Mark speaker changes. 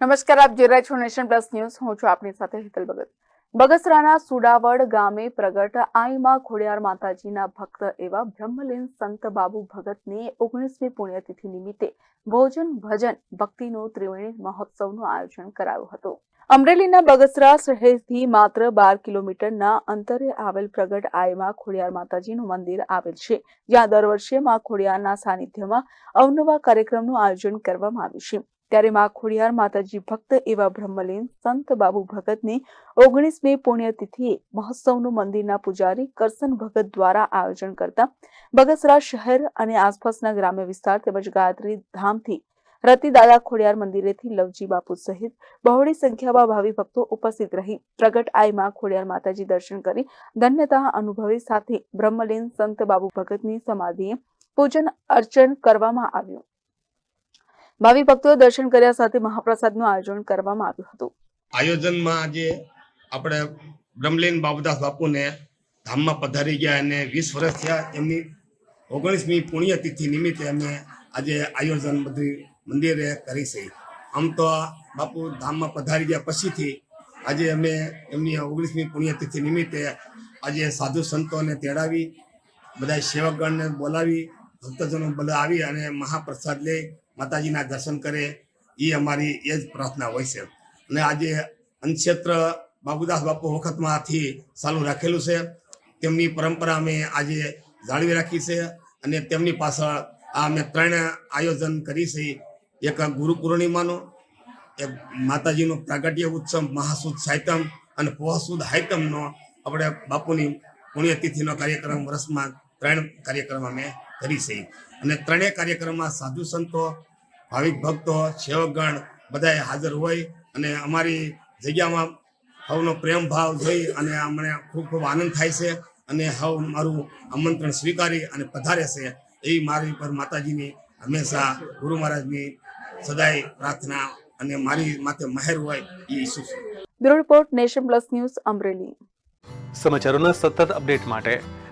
Speaker 1: નમસ્કાર, આપ જોઈ રહ્યા છો નેશન પ્લસ ન્યૂઝ. હું છું આપની સાથે હિતલ ભગત. બગસરાના સુડાવડ ગામે પ્રગટ આઈમાં ખોડિયાર માતાજીના ભક્ત એવા બ્રહ્મલીન સંત બાબુ ભગતની ઓગણીસમી પુણ્યતિથિ નિમિત્તે ભોજન, ભજન, ભક્તિનો ત્રિવેણી મહોત્સવનું આયોજન કરાયું હતું. અમરેલીના બગસરા શહેરથી માત્ર બાર કિલોમીટરના અંતરે આવેલ પ્રગટ આયમાં ખોડિયાર માતાજીનું મંદિર આવેલ છે. જ્યાં દર વર્ષે માં ખોડિયારના સાનિધ્યમાં અવનવા કાર્યક્રમનું આયોજન કરવામાં આવ્યું છે. ત્યારે માં ખોડિયાર માતાજી ભક્ત એવા બ્રહ્મલીન સંત બાબુ ભગતની ઓગણીસમી પુણ્યતિથિએ મહોત્સવનું મંદિરના પૂજારી કરસન ભગત દ્વારા આયોજન કરતા બગસરા શહેર અને આસપાસના ગ્રામ્ય વિસ્તાર તેમજ ગાયત્રી ધામથી રતિદાદા ખોડિયાર મંદિરેથી લવજી બાપુ સહિત બહોળી સંખ્યામાં ભાવિ ભક્તો ઉપસ્થિત રહી પ્રગટ આઈમાં ખોડિયાર માતાજી દર્શન કરી ધન્યતા અનુભવી સાથે બ્રહ્મલીન સંત બાબુ ભગતની સમાધિએ પૂજન અર્ચન કરવામાં આવ્યું. ભાવિ ભક્તોએ દર્શન કર્યા સાથે મહાપ્રસાદનું આયોજન કરવામાં આવ્યું હતું.
Speaker 2: આયોજનમાં આજે આપણે બ્રહ્મલીન બાબુદાસ બાપુને ધામમાં પધારી ગયા અને વીસ વર્ષ થયા એમની ઓગણીસમી પુણ્યતિથિ નિમિત્તે અમે આજે આયોજન બધું મંદિરે કરી છે. આમ તો બાપુ ધામમાં પધારી ગયા પછીથી આજે અમે એમની ઓગણીસમી પુણ્યતિથિ નિમિત્તે આજે સાધુ સંતોને તેડાવી બધા સેવકગણને બોલાવી, ભક્તજનો બધા આવી અને મહાપ્રસાદ લઈ માતાજીના દર્શન કરે, એ અમારી એ જ પ્રાર્થના હોય છે. અને આજે અનક્ષેત્ર બાબુદાસ બાપુ વખતમાંથી ચાલુ રાખેલું છે. તેમની પરંપરા અમે આજે જાળવી રાખી છે અને તેમની પાછળ આ અમે ત્રણ આયોજન કરી છે. એક ગુરુ પૂર્ણિમાનો, એક માતાજીનો પ્રાગટ્ય ઉત્સવ મહાસુદ સાયતમ અને પોહસુદ હાયતમનો આપણે બાપુની પુણ્યતિથિનો કાર્યક્રમ વર્ષમાં ત્રણ કાર્યક્રમ અમે કરી છે. અને ત્રણેય કાર્યક્રમમાં સાધુ સંતો ભાવિક ભક્તો સેવકગણ બધાએ હાજર હોય અને અમારી જગ્યામાં હવનો પ્રેમ ભાવ જોઈ અને અમને ખૂબ ખૂબ આનંદ થાય છે અને હવ મારું આમંત્રણ સ્વીકારી અને પધારે છે. એવી મારી પર માતાજીની હંમેશા ગુરુ મહારાજની સદાય પ્રાર્થના અને મારી માથે મહેર હોય એ ઈચ્છું છે.
Speaker 1: Bureau report Nation Plus news Amreli.
Speaker 3: સમાચારોના સતત અપડેટ માટે